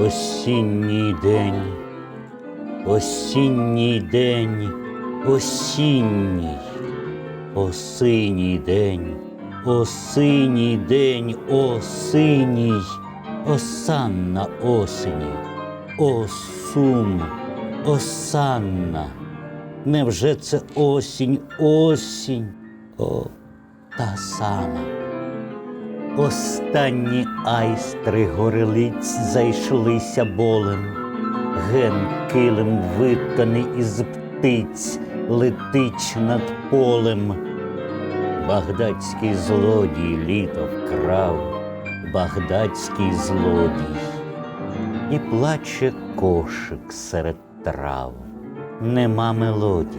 Осінній день, осінній день, осінній, осиній день, осиній день, осиній, осанна осені, о сум, осанна. Невже це осінь, осінь? О, та сама. Останні айстри горелиць зайшлися болем. Ген килим витканий із птиць летить над полем. Багдадський злодій літо вкрав, багдадський злодій, і плаче кошик серед трав. Нема мелодій,